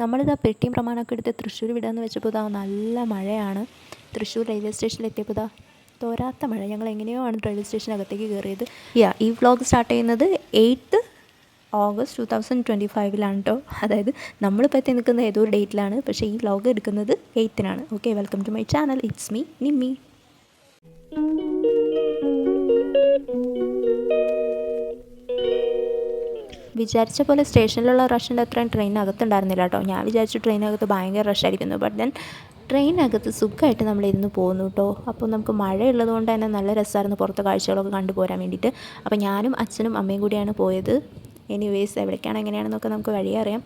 നമ്മളിതാ പെട്ടിയും പ്രമാണമൊക്കെ എടുത്ത് തൃശ്ശൂർ വിടാമെന്ന് വെച്ചപ്പോൾ ഇതാ നല്ല മഴയാണ്. തൃശ്ശൂർ റെയിൽവേ സ്റ്റേഷനിൽ എത്തിയപ്പോൾ ഇതാ തോരാത്ത മഴ. ഞങ്ങൾ എങ്ങനെയോ ആണ് റെയിൽവേ സ്റ്റേഷനകത്തേക്ക് കയറിയത് യാ ഈ വ്ളോഗ് സ്റ്റാർട്ട് ചെയ്യുന്നത് eighth August two thousand twenty ഫൈവിലാണ് കേട്ടോ അതായത് നമ്മളിപ്പോൾ എത്തി നിൽക്കുന്നത് ഏതോ ഒരു ഡേറ്റിലാണ് പക്ഷേ ഈ വ്ളോഗ് എടുക്കുന്നത് എയ്ത്തിനാണ് okay welcome to my channel it's me Nimmi വിചാരിച്ച പോലെ സ്റ്റേഷനിലുള്ള റഷിന്റെ അത്രയും ട്രെയിനകത്തുണ്ടായിരുന്നില്ല കേട്ടോ ഞാൻ വിചാരിച്ചു ട്രെയിനകത്ത് ഭയങ്കര റഷായിരിക്കുന്നു ബട്ട് ദെൻ ട്രെയിനകത്ത് സുഖമായിട്ട് നമ്മൾ ഇരുന്ന് പോകുന്നു കേട്ടോ അപ്പോൾ നമുക്ക് മഴയുള്ളത് കൊണ്ട് തന്നെ നല്ല രസമായിരുന്നു പുറത്തെ കാഴ്ചകളൊക്കെ കണ്ടുപോരാൻ വേണ്ടിയിട്ട്. അപ്പോൾ ഞാനും അച്ഛനും അമ്മയും കൂടിയാണ് പോയത്. എനിവേസ് എവിടേക്കാണ് എങ്ങനെയാണെന്നൊക്കെ നമുക്ക് വഴിയേ അറിയാം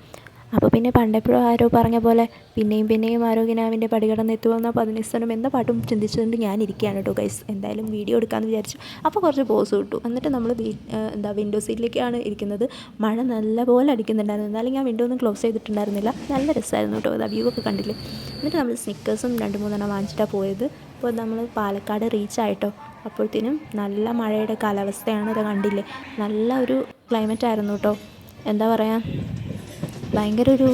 അപ്പോൾ പിന്നെ പണ്ടെപ്പോഴും ആരോ പറഞ്ഞ പോലെ പിന്നെയും പിന്നെയും ആരോഗ്യനാവിന്റെ പടികടന്ന് എത്തുമെന്ന പതിനിസ്തനം എന്ന പാട്ടും ചിന്തിച്ചുകൊണ്ട് ഞാൻ ഇരിക്കുകയാണ് കേട്ടോ ഗൈസ് എന്തായാലും വീഡിയോ എടുക്കാമെന്ന് വിചാരിച്ചു. അപ്പോൾ കുറച്ച് പോസ് കിട്ടു എന്നിട്ട് നമ്മൾ എന്താ വിൻഡോ സീറ്റിലേക്കാണ് ഇരിക്കുന്നത്. മഴ നല്ലപോലെ അടിക്കുന്നുണ്ടായിരുന്നു. എന്നാലും ഞാൻ വിൻഡോ ഒന്നും ക്ലോസ് ചെയ്തിട്ടുണ്ടായിരുന്നില്ല. നല്ല രസമായിരുന്നു കേട്ടോ അതാ വ്യൂ ഒക്കെ കണ്ടില്ലേ? എന്നിട്ട് നമ്മൾ സ്നിക്കേഴ്സും രണ്ട് മൂന്നെണ്ണം വാങ്ങിച്ചിട്ടാണ് പോയത്. അപ്പോൾ നമ്മൾ പാലക്കാട് റീച്ച് ആയിട്ടോ. അപ്പോഴത്തേനും നല്ല മഴയുടെ കാലാവസ്ഥയാണ് അത് കണ്ടില്ലേ? നല്ല ഒരു ക്ലൈമറ്റ് ആയിരുന്നു കേട്ടോ എന്താ പറയുക ഭയങ്കര ഒരു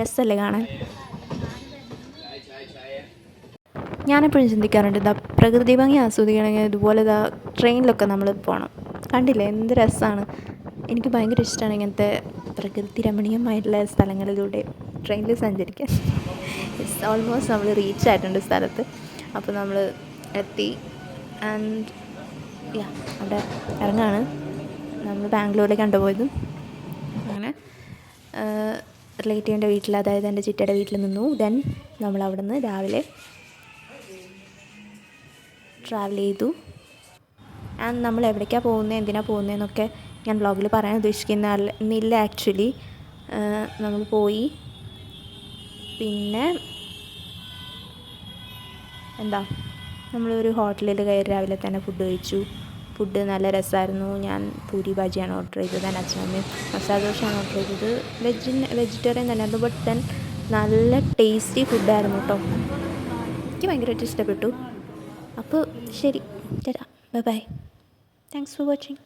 രസമല്ലേ കാണാൻ? ഞാനെപ്പോഴും ചിന്തിക്കാറുണ്ട് ഇതാ പ്രകൃതി ഭംഗി ആസ്വദിക്കണമെങ്കിൽ ഇതുപോലെ ഇതാ ട്രെയിനിലൊക്കെ നമ്മൾ പോകണം കണ്ടില്ലേ? എന്ത് രസമാണ് എനിക്ക് ഭയങ്കര ഇഷ്ടമാണ് ഇങ്ങനത്തെ പ്രകൃതി രമണീയമായിട്ടുള്ള സ്ഥലങ്ങളിലൂടെ ട്രെയിനിൽ സഞ്ചരിക്കാൻ. ഇറ്റ്സ് ഓൾമോസ്റ്റ് നമ്മൾ റീച്ച് ആയിട്ടുണ്ട് സ്ഥലത്ത്. അപ്പോൾ നമ്മൾ എത്തി. ആൻഡ് യാ അവിടെ ഇറങ്ങാണ്. നമ്മൾ ബാംഗ്ലൂരിലേക്ക് കണ്ടുപോയതും റിലേറ്റീവിന്റെ വീട്ടിൽ അതായത് എന്റെ ചിറ്റയുടെ വീട്ടിൽ നിന്നു. ദെൻ നമ്മൾ അവിടെ നിന്ന് രാവിലെ ട്രാവൽ ചെയ്തു. ആൻഡ് നമ്മൾ എവിടേക്കാണ് പോകുന്നത് എന്തിനാണ് പോകുന്നതെന്നൊക്കെ ഞാൻ വ്ളോഗിൽ പറയാൻ ഉദ്ദേശിക്കുന്നില്ല ആക്ച്വലി നമ്മൾ പോയി. പിന്നെ എന്താ നമ്മളൊരു ഹോട്ടലിൽ കയറി രാവിലെ തന്നെ ഫുഡ് കഴിച്ചു. ഫുഡ് നല്ല രസമായിരുന്നു ഞാൻ പൂരി ഭാജിയാണ് ഓർഡർ ചെയ്തത് എന്റെ അച്ഛനമ്മയും മസാല ദോശയാണ് ഓർഡർ ചെയ്തത്. വെജിന് വെജിറ്റേറിയൻ തന്നെയായിരുന്നു ബട്ട് ദെൻ നല്ല ടേസ്റ്റി ഫുഡായിരുന്നു കേട്ടോ എനിക്ക് ഭയങ്കരമായിട്ട് ഇഷ്ടപ്പെട്ടു. അപ്പോൾ ശരി bye bye thanks for watching